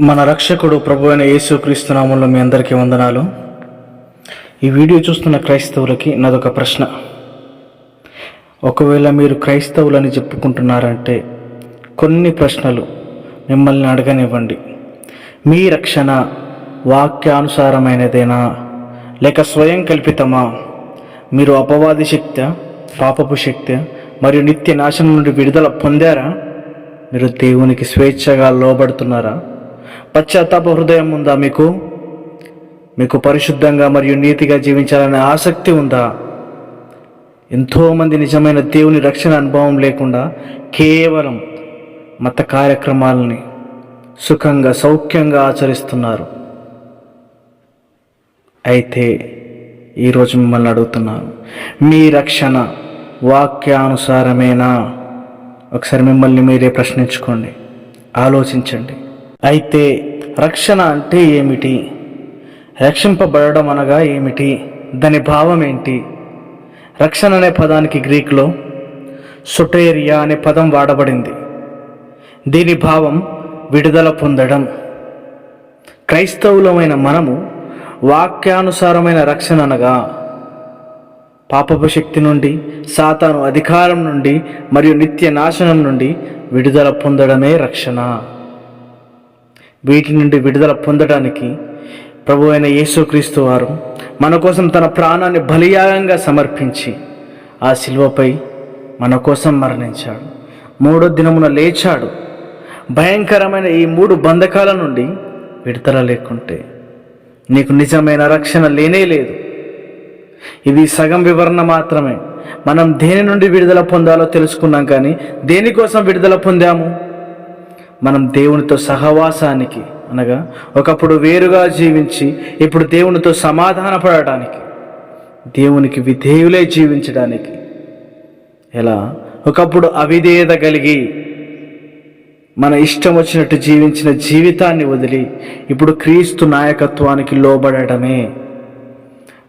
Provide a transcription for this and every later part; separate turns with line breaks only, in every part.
మన రక్షకుడు ప్రభు అయిన యేసుక్రీస్తు నామంలో మీ అందరికీ వందనాలు. ఈ వీడియో చూస్తున్న క్రైస్తవులకి నాదొక ప్రశ్న. ఒకవేళ మీరు క్రైస్తవులని చెప్పుకుంటున్నారంటే కొన్ని ప్రశ్నలు మిమ్మల్ని అడగనివ్వండి. మీ రక్షణ వాక్యానుసారమైనదేనా? లేక స్వయం కల్పితమా? మీరు అపవాది శక్తి పాపపు శక్తి మరియు నిత్య నాశనం నుండి విడుదల పొందారా? మీరు దేవునికి స్వేచ్ఛగా లోబడుతున్నారా? పశ్చాత్తాప హృదయం ఉందా మీకు? మీకు పరిశుద్ధంగా మరియు నీతిగా జీవించాలనే ఆసక్తి ఉందా? ఎంతోమంది నిజమైన దేవుని రక్షణ అనుభవం లేకుండా కేవలం మత కార్యక్రమాలని సుఖంగా సౌఖ్యంగా ఆచరిస్తున్నారు. అయితే ఈరోజు మిమ్మల్ని అడుగుతున్నాను మీ రక్షణ వాక్యానుసారమేనా? ఒకసారి మిమ్మల్ని మీరే ప్రశ్నించుకోండి ఆలోచించండి. అయితే రక్షణ అంటే ఏమిటి? రక్షింపబడడం అనగా ఏమిటి? దాని భావం ఏంటి? రక్షణ అనే పదానికి గ్రీకులో సొటేరియా అనే పదం వాడబడింది. దీని భావం విడుదల పొందడం. క్రైస్తవులమైన మనము వాక్యానుసారమైన రక్షణ అనగా పాపపు శక్తి నుండి సాతాను అధికారం నుండి మరియు నిత్య నాశనం నుండి విడుదల పొందడమే రక్షణ. వీటి నుండి విడుదల పొందడానికి ప్రభు అయిన యేసుక్రీస్తు వారు మన కోసం తన ప్రాణాన్ని బలియాగంగా సమర్పించి ఆ శిల్వపై మన కోసం మరణించాడు. మూడో దినమున లేచాడు. భయంకరమైన ఈ మూడు బంధకాల నుండి విడుదల లేకుంటే నీకు నిజమైన రక్షణ లేనే లేదు. ఇది సగం వివరణ మాత్రమే. మనం దేని నుండి విడుదల పొందాలో తెలుసుకున్నాం కానీ దేనికోసం విడుదల పొందాము? మనం దేవునితో సహవాసానికి అనగా ఒకప్పుడు వేరుగా జీవించి ఇప్పుడు దేవునితో సమాధాన పడటానికి దేవునికి విధేయులే జీవించడానికి ఎలా? ఒకప్పుడు అవిధేయత కలిగి మన ఇష్టం వచ్చినట్టు జీవించిన జీవితాన్ని వదిలి ఇప్పుడు క్రీస్తు నాయకత్వానికి లోబడటమే.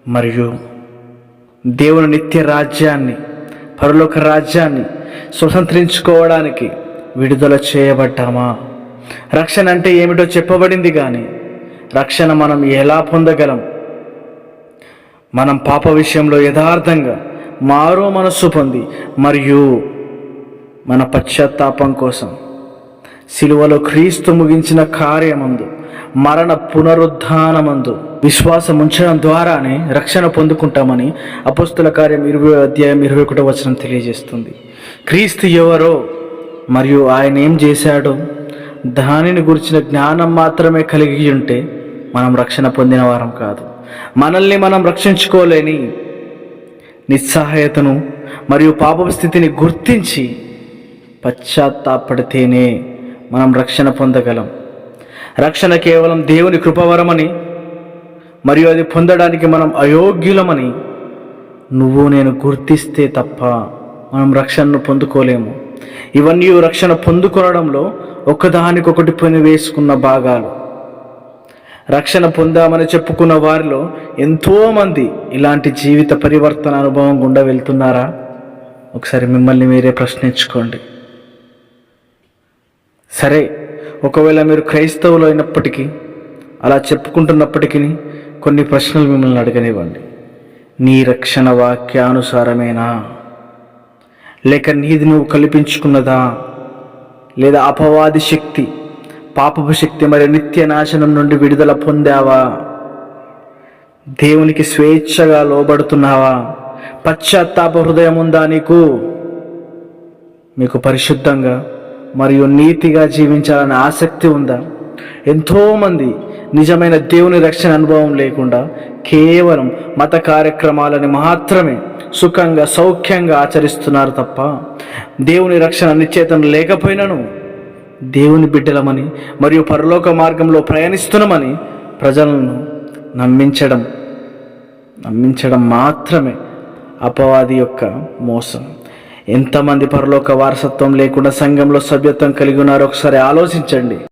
మరియు దేవుని నిత్య రాజ్యాన్ని పరలోక రాజ్యాన్ని స్వతంత్రించుకోవడానికి విడుదల చేయబడ్డామా? రక్షణ అంటే ఏమిటో చెప్పబడింది కానీ రక్షణ మనం ఎలా పొందగలం? మనం పాప విషయంలో యథార్థంగా మారో మనస్సు పొంది మరియు మన పశ్చాత్తాపం కోసం సిలువలో క్రీస్తు ముగించిన కార్యమందు మరణ పునరుద్ధానమందు విశ్వాసం ఉంచడం ద్వారానే రక్షణ పొందుకుంటామని అపస్తుల కార్యం ఇరవై అధ్యాయం ఇరవై ఒకటో వచనం తెలియజేస్తుంది. క్రీస్తు ఎవరో మరియు ఆయన ఏం చేశాడో? దానిని గురించిన జ్ఞానం మాత్రమే కలిగి ఉంటే మనం రక్షణ పొందిన వారం కాదు. మనల్ని మనం రక్షించుకోలేని నిస్సహాయతను మరియు పాప స్థితిని గుర్తించి పశ్చాత్తాపడితేనే మనం రక్షణ పొందగలం. రక్షణ కేవలం దేవుని కృపవరమని మరియు అది పొందడానికి మనం అయోగ్యులమని నువ్వు నేను గుర్తిస్తే తప్ప మనం రక్షణను పొందుకోలేము. ఇవన్నీ రక్షణ పొందుకొనడంలో ఒకదానికొకటి పని వేసుకున్న భాగాలు. రక్షణ పొందామని చెప్పుకున్న వారిలో ఎంతోమంది ఇలాంటి జీవిత పరివర్తన అనుభవం గుండా వెళ్తున్నారా? ఒకసారి మిమ్మల్ని మీరే ప్రశ్నించుకోండి. సరే ఒకవేళ మీరు క్రైస్తవులు అయినప్పటికీ అలా చెప్పుకుంటున్నప్పటికీ కొన్ని ప్రశ్నలు మిమ్మల్ని అడగనివ్వండి. నీ రక్షణ వాక్యానుసారమేనా? లేక నీది నువ్వు కల్పించుకున్నదా? లేదా అపవాది శక్తి పాపపు శక్తి మరియు నిత్య నాశనం నుండి విడుదల పొందావా? దేవునికి స్వేచ్ఛగా లోబడుతున్నావా? పశ్చాత్తాప హృదయం ఉందా నీకు? మీకు పరిశుద్ధంగా మరియు నీతిగా జీవించాలనే ఆసక్తి ఉందా? ఎంతోమంది నిజమైన దేవుని రక్షణ అనుభవం లేకుండా కేవలం మత కార్యక్రమాలని మాత్రమే సుఖంగా సౌఖ్యంగా ఆచరిస్తున్నారు తప్ప దేవుని రక్షణ నిశ్చేతం లేకపోయినను దేవుని బిడ్డలమని మరియు పరలోక మార్గంలో ప్రయాణిస్తున్నామని ప్రజలను నమ్మించడం నమ్మించడం మాత్రమే అపవాది యొక్క మోసం. ఎంతమంది పరలోక వారసత్వం లేకుండా సంఘంలో సభ్యత్వం కలిగి ఉన్నారో ఒకసారి ఆలోచించండి.